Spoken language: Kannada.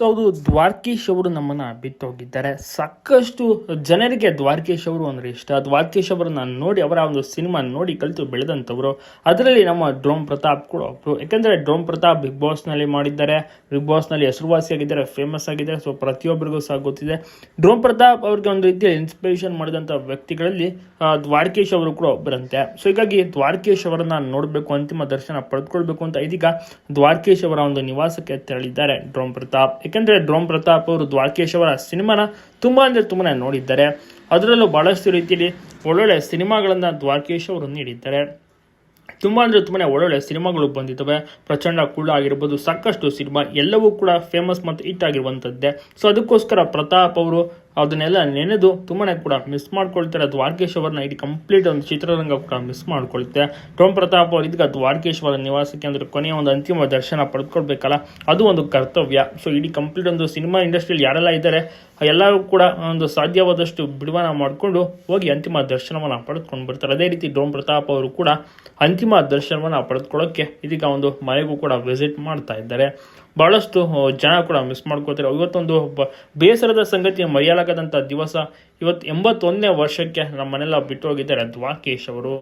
ಸೊ ಅವರು ದ್ವಾರಕೀಶ್ ಅವರು ನಮ್ಮನ್ನ ಬಿಟ್ಟೋಗಿದ್ದಾರೆ. ಸಾಕಷ್ಟು ಜನರಿಗೆ ದ್ವಾರಕೀಶ್ ಅವರು ಅಂದ್ರೆ ಇಷ್ಟ. ದ್ವಾರಕೀಶ್ ಅವರನ್ನು ನೋಡಿ, ಅವರ ಒಂದು ಸಿನಿಮಾ ನೋಡಿ ಕಲಿತು ಬೆಳೆದಂಥವರು. ಅದರಲ್ಲಿ ನಮ್ಮ ಡ್ರೋಮ್ ಪ್ರತಾಪ್ ಕೂಡ ಒಬ್ರು. ಯಾಕಂದ್ರೆ ಡ್ರೋಮ್ ಪ್ರತಾಪ್ ಬಿಗ್ ಬಾಸ್ನಲ್ಲಿ ಮಾಡಿದ್ದಾರೆ. ಬಿಗ್ ಬಾಸ್ನಲ್ಲಿ ಹೆಸರುವಾಸಿಯಾಗಿದ್ದಾರೆ ಫೇಮಸ್ ಆಗಿದ್ದಾರೆ. ಸೊ ಪ್ರತಿಯೊಬ್ಬರಿಗೂ ಸಹ ಗೊತ್ತಿದೆ. ಡ್ರೋಮ್ ಪ್ರತಾಪ್ ಅವ್ರಿಗೆ ಒಂದು ರೀತಿಯ ಇನ್ಸ್ಪಿರೇಷನ್ ಮಾಡಿದಂಥ ವ್ಯಕ್ತಿಗಳಲ್ಲಿ ದ್ವಾರಕೀಶ್ ಅವರು ಕೂಡ ಒಬ್ಬರಂತೆ. ಸೊ ಹೀಗಾಗಿ ದ್ವಾರಕೀಶ್ ಅವರನ್ನ ನೋಡಬೇಕು, ಅಂತಿಮ ದರ್ಶನ ಪಡೆದುಕೊಳ್ಬೇಕು ಅಂತ ಇದೀಗ ದ್ವಾರಕೀಶ್ ಅವರ ಒಂದು ನಿವಾಸಕ್ಕೆ ತೆರಳಿದ್ದಾರೆ ಡ್ರೋಮ್ ಪ್ರತಾಪ್. ಯಾಕಂದ್ರೆ ಡ್ರೋಮ್ ಪ್ರತಾಪ್ ಅವರು ದ್ವಾರಕೇಶ್ ಅವರ ಸಿನಿಮಾನ ತುಂಬಾ ಅಂದ್ರೆ ತುಂಬಾ ನೋಡಿದ್ದಾರೆ. ಅದರಲ್ಲೂ ಬಹಳಷ್ಟು ರೀತಿಯಲ್ಲಿ ಒಳ್ಳೊಳ್ಳೆ ಸಿನಿಮಾಗಳನ್ನ ದ್ವಾರಕೇಶ್ ಅವರು ನೀಡಿದ್ದಾರೆ. ತುಂಬ ಅಂದರೆ ತುಂಬಾ ಒಳ್ಳೊಳ್ಳೆ ಸಿನಿಮಾಗಳು ಬಂದಿದ್ದಾವೆ. ಪ್ರಚಂಡ ಕುಳ್ಳ ಆಗಿರ್ಬೋದು, ಸಾಕಷ್ಟು ಸಿನಿಮಾ ಎಲ್ಲವೂ ಕೂಡ ಫೇಮಸ್ ಮತ್ತು ಹಿಟ್ ಆಗಿರುವಂಥದ್ದೇ ಸೊ ಅದಕ್ಕೋಸ್ಕರ ಪ್ರತಾಪ್ ಅವರು ಅದನ್ನೆಲ್ಲ ನೆನೆದು ತುಂಬಾ ಕೂಡ ಮಿಸ್ ಮಾಡ್ಕೊಳ್ತಾರೆ. ದ್ವಾರಕೇಶ್ ಅವರನ್ನ ಇಡೀ ಕಂಪ್ಲೀಟ್ ಒಂದು ಚಿತ್ರರಂಗ ಕೂಡ ಮಿಸ್ ಮಾಡ್ಕೊಳ್ತೆ. ಟೋಮ್ ಪ್ರತಾಪ್ ಅವರು ಇದೀಗ ದ್ವಾರಕೇಶ್ ಅವರ ನಿವಾಸಕ್ಕೆ ಅಂದರೆ ಕೊನೆಯ ಒಂದು ಅಂತಿಮ ದರ್ಶನ ಪಡೆದುಕೊಳ್ಬೇಕಲ್ಲ ಅದು ಒಂದು ಕರ್ತವ್ಯ. ಸೊ ಇಡೀ ಕಂಪ್ಲೀಟ್ ಒಂದು ಸಿನಿಮಾ ಇಂಡಸ್ಟ್ರಿಯಲ್ಲಿ ಯಾರೆಲ್ಲ ಇದ್ದಾರೆ, ಎಲ್ಲರೂ ಕೂಡ ಒಂದು ಸಾಧ್ಯವಾದಷ್ಟು ಬಿಡುವನ ಮಾಡಿಕೊಂಡು ಹೋಗಿ ಅಂತಿಮ ದರ್ಶನವನ್ನು ಪಡೆದುಕೊಂಡು ಬರ್ತಾರೆ. ಅದೇ ರೀತಿ ಡೋಮ್ ಪ್ರತಾಪ್ ಅವರು ಕೂಡ ಅಂತಿಮ ದರ್ಶನವನ್ನು ಪಡೆದುಕೊಳ್ಳೋಕ್ಕೆ ಇದೀಗ ಒಂದು ಮನೆಗೂ ಕೂಡ ವಿಸಿಟ್ ಮಾಡ್ತಾ ಇದ್ದಾರೆ. ಬಹಳಷ್ಟು ಜನ ಕೂಡ ಮಿಸ್ ಮಾಡ್ಕೋತಾರೆ ಇವತ್ತೊಂದು ಬೇಸರದ ಸಂಗತಿ ಮರೆಯಲಾಗದಂಥ ದಿವಸ ಇವತ್ತು ಎಂಬತ್ತೊಂದನೇ ವರ್ಷಕ್ಕೆ ನಮ್ಮನೆಲ್ಲ ಬಿಟ್ಟು ಹೋಗಿದ್ದಾರೆ ದ್ವಾಕೇಶ್ ಅವರು.